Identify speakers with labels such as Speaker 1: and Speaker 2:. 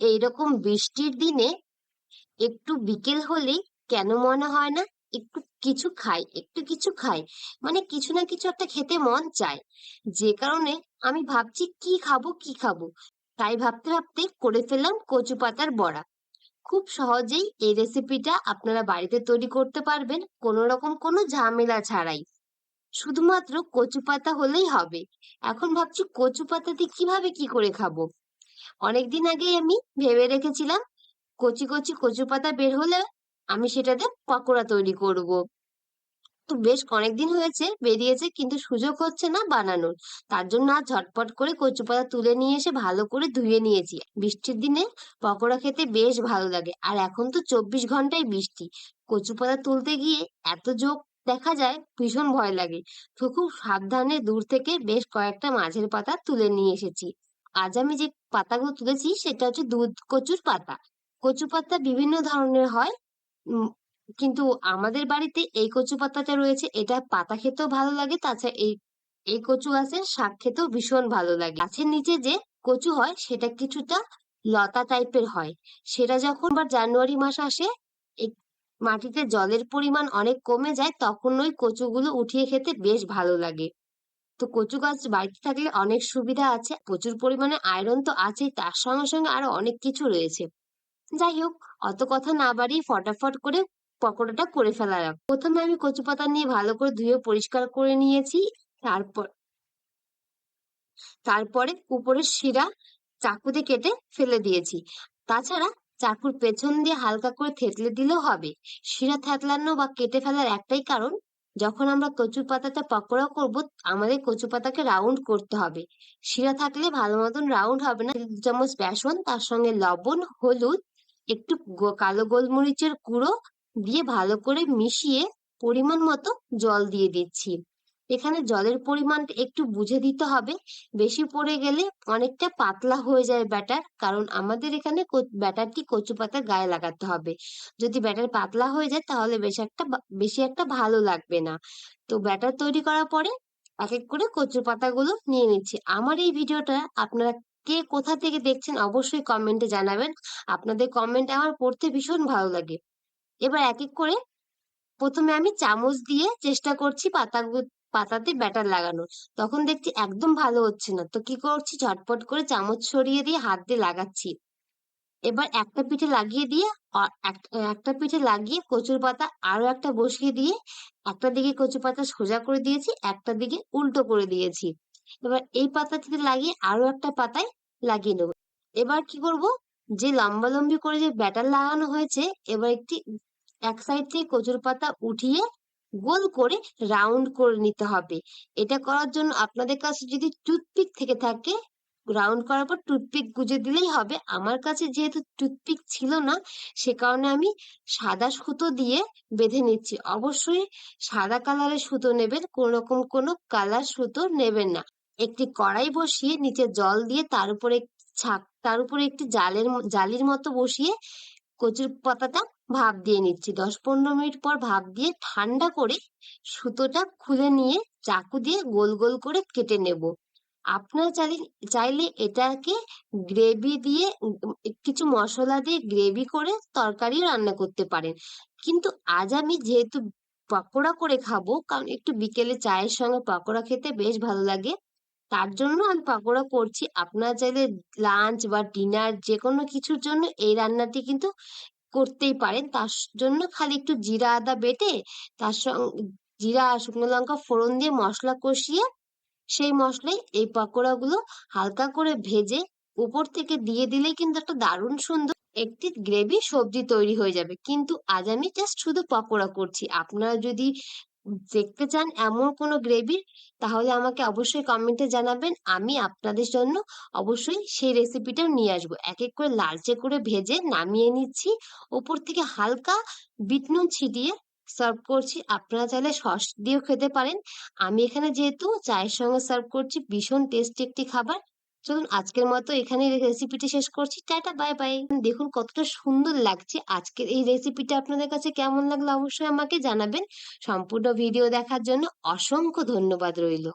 Speaker 1: এইরকম বৃষ্টির দিনে একটু বিকেল হলেই কেন মনে হয় না? একটু কিছু খাই, একটু কিছু খাই। মানে কিছু না কিছু একটা খেতে মন চায়। যে কারণে আমি ভাবছি কি খাব কি খাব? তাই ভাবতে ভাবতে করে ফেললাম কচু পাতার বড়া। খুব সহজেই এই রেসিপিটা আপনারা বাড়িতে তৈরি করতে পারবেন, কোনো রকম কোনো ঝামেলা ছাড়াই। শুধুমাত্র কচু পাতা হলেই হবে। এখন ভাবছি কচু পাতা দিয়ে কীভাবে কি করে খাব? অনেকদিন আগেই আমি ভেবে রেখেছিলাম কচি কচি কচু পাতা বের হলে আমি সেটাতে পকোড়া তৈরি করব। তো বেশ অনেকদিন হয়েছে, বেরিয়েছে কিন্তু সুযোগ হচ্ছে না বানানোর। তার জন্য আজ ঝটপট করে কচু পাতা তুলে নিয়ে এসে ভালো করে ধুয়ে নিয়েছি। বৃষ্টির দিনে পকোড়া খেতে বেশ ভালো লাগে। আর এখন তো চব্বিশ ঘন্টাই বৃষ্টি। কচু পাতা তুলতে গিয়ে এত যোগ দেখা যায়, ভীষণ ভয় লাগে। তো খুব সাবধানে দূর থেকে বেশ কয়েকটা মাছের পাতা তুলে নিয়ে এসেছি। আজ আমি যে পাতাগুলো তুলেছি সেটা হচ্ছে দুধ, কচুর পাতা। কচু পাতা বিভিন্ন ধরনের হয় কিন্তু আমাদের বাড়িতে এই কচু পাতাটা রয়েছে। এটা পাতা খেতেও ভালো লাগে, তাছাড়া এই এই কচু গাছের শাক খেতেও ভীষণ ভালো লাগে। গাছের নিচে যে কচু হয়, সেটা কিছুটা লতা টাইপের হয়। সেটা যখন আবার জানুয়ারি মাস আসে মাটিতে জলের পরিমাণ অনেক কমে যায়, তখন ওই কচুগুলো উঠিয়ে খেতে বেশ ভালো লাগে। তো কচু গাছ বাড়িতে থাকলে অনেক সুবিধা আছে, প্রচুর পরিমাণে আয়রন তো আছেই তার সঙ্গে সঙ্গে আরও অনেক কিছু রয়েছে। যাই হোক, অত কথা না বাড়িয়ে ফটাফট করে পকোড়াটা করে ফেলা যাক প্রথমে আমি কচু পাতা নিয়ে ভালো করে ধুয়ে পরিষ্কার করে নিয়েছি, তারপর, তারপরে উপরের শিরা চাকুতে কেটে ফেলে দিয়েছি। তাছাড়া চাকুর পেছন দিয়ে হালকা করে থেতলে দিলেও হবে। শিরা থেতলানো বা কেটে ফেলার একটাই কারণ যখন আমরা কচু পাতাটা পকোড়া করব, আমাদের কচু পাতাকে রাউন্ড করতে হবে। শিরা থাকলে ভালো মতন রাউন্ড হবে না। দু চামচ বেসন, তার সঙ্গে লবণ, হলুদ, একটু কালো গোলমরিচের গুঁড়ো দিয়ে ভালো করে মিশিয়ে পরিমাণ মতো জল দিয়ে দিচ্ছি। এখানে জলের পরিমাণটা একটু বুঝে দিতে হবে। বেশি পড়ে গেলে অনেকটা পাতলা হয়ে যায় ব্যাটার, কারণ আমাদের এখানে ব্যাটারটি কচু পাতার গায়ে লাগাতে হবে। যদি ব্যাটার পাতলা হয়ে যায় তাহলে বেশি একটা বেশি একটা ভালো লাগবে না। তো ব্যাটার তৈরি করার পরে এক এক করে কচু পাতাগুলো নিয়ে নিচ্ছি। আমার এই ভিডিওটা আপনারা কে কোথা থেকে দেখছেন অবশ্যই কমেন্টে জানাবেন। আপনাদের কমেন্ট আমার পড়তে ভীষণ ভালো লাগে। এবার এক এক করে প্রথমে আমি চামচ দিয়ে চেষ্টা করছি পাতাগুলো পাতাতে ব্যাটার লাগানো। তখন দেখছি একদম ভালো হচ্ছে না। তো কি করছি? ঝটপট করে চামচ সরিয়ে দিয়ে হাত দিয়ে লাগাচ্ছি। এবার একটা পিঠে লাগিয়ে দিয়ে একটা পিঠে লাগিয়ে কচুর পাতা আরও একটা বসিয়ে দিয়ে, একটা দিকে কচু পাতা সোজা করে দিয়েছি, একটা দিকে উল্টো করে দিয়েছি। এবার এই পাতাটিতে লাগিয়ে আরও একটা পাতায় লাগিয়ে নেব। এবার কি করব? যে লম্বা লম্বি করে যে ব্যাটার লাগানো হয়েছে, এবার একটি, এক সাইড থেকে কচুর পাতা উঠিয়ে গোল করে রাউন্ড করে নিতে হবে। এটা করার জন্য আপনাদের কাছে যদি টুথপিক থেকে থাকে রাউন্ড করার পর টুথপিক গুজে দিলেই হবে। আমার কাছে যেহেতু টুথপিক ছিল না, সে কারণে আমি সাদা সুতো দিয়ে বেঁধে নিচ্ছি। অবশ্যই সাদা কালারের সুতো নেবেন, কোন রকম কোনো কালার সুতো নেবেন না। একটি কড়াই বসিয়ে নিচে জল দিয়ে তার উপরে ছাক, তার উপরে একটি জালের জালির মতো বসিয়ে কচুর পাতাটা ভাপ দিয়ে নিচ্ছি। দশ পনেরো মিনিট পর ভাপ দিয়ে ঠান্ডা করে সুতোটা খুলে নিয়ে চাকু দিয়ে গোল গোল করে কেটে নেব। আপনারা চাইলে চাইলে এটাকে গ্রেভি দিয়ে কিছু মশলা দিয়ে গ্রেভি করে তরকারি রান্না করতে পারেন। কিন্তু আজ আমি যেহেতু পকোড়া করে খাব, কারণ একটু বিকেলে চায়ের সঙ্গে পকোড়া খেতে বেশ ভালো লাগে, তার জন্য আমি পকোড়া করছি। আপনারা চাইলে লাঞ্চ বা ডিনার যে কোনো কিছুর জন্য এই রান্নাটি কিন্তু করতেই পারেন। তার জন্য খালি একটু জিরা আদা বেটে, তার সঙ্গে জিরা আর শুকনো লঙ্কা ফোড়ন দিয়ে মশলা কষিয়ে, সেই মশলায় এই পকোড়াগুলো হালকা করে ভেজে উপর থেকে দিয়ে দিলেই কিন্তু একটা দারুণ সুন্দর একটি গ্রেভি সবজি তৈরি হয়ে যাবে। কিন্তু আজ আমি জাস্ট শুধু পকোড়া করছি। আপনারা যদি দেখতে চান এমন কোনো গ্রেভি তাহলে আমাকে অবশ্যই কমেন্টে জানাবেন। আমি আপনাদের জন্য অবশ্যই সেই রেসিপিটাও নিয়ে আসব। এক এক করে লালচে করে ভেজে নামিয়ে নিচ্ছি। উপর থেকে হালকা বিট নুন ছিটিয়ে সার্ভ করছি। আপনারা চাইলে সস দিয়েও খেতে পারেন। আমি এখানে যেহেতু চায়ের সঙ্গে সার্ভ করছি, ভীষণ টেস্টি একটি খাবার। চলুন আজকের মতো এখানে রেসিপিটি শেষ করছি। টাটা বাই বাই দেখুন কতটা সুন্দর লাগছে আজকের এই রেসিপিটা আপনাদের কাছে কেমন লাগল অবশ্যই আমাকে জানাবেন। সম্পূর্ণ ভিডিও দেখার জন্য অসংখ্য ধন্যবাদ রইল।